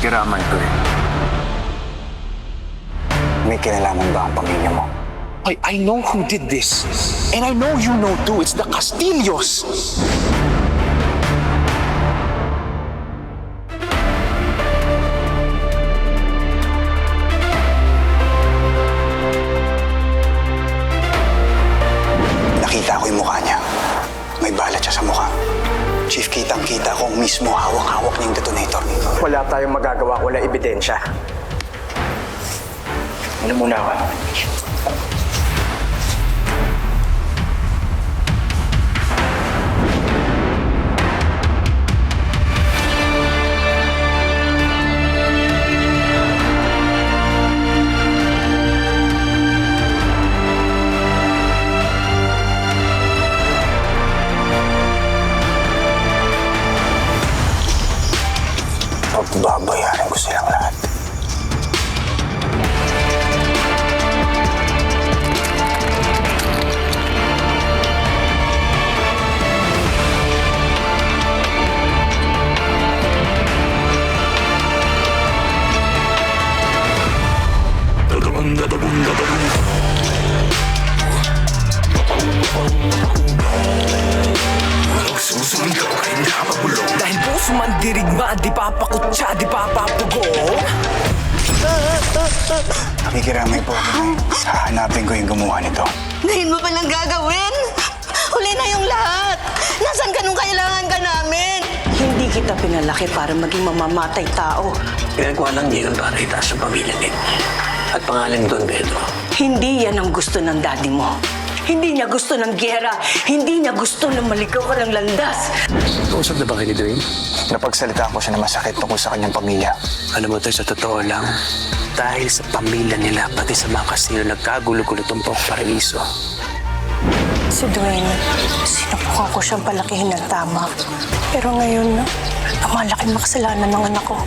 Pakikiraman ko eh. May kinalaman ba ang pamilya mo? I, I know who did this. And I know you know too. It's the Castillos. Nakita ko yung mukha niya. May balat siya sa mukha. Chief, kitang-kita ko mismo hawak-hawak niya yung detonator. Wala tayong magagawa, wala ebidensya. Ano muna ako? Pagbabayaran ko silang lahat. Dahil puso man dirigma, di papakutsa, di papapugo Nakikiramay po ako. Hahanapin ko yung gumawa nito. Ngayon mo pa lang gagawin? Huli na yung lahat. Nasaan ka nung kailangan ka namin? Hindi kita pinalaki para maging mamamatay tao. Ginagawa lang niya yun para itaas ang pamilya din. At pangalan Don Pedro. Hindi yan ang gusto ng daddy mo. Hindi niya gusto ng gera. Hindi niya gusto na maligaw ka ng landas. Kausap na ba kayo ni Dwayne? Napagsalita ko siya na masakit tungkol sa kanyang pamilya. Alam mo tayo sa totoo lang, dahil sa pamilya nila, pati sa mga Castillo, nagkagulo-gulo itong pong paraiso. Si Dwayne, sinubukan ko siyang palakihin ng tama. Pero ngayon, lumalaking makasalanan ng anak ko.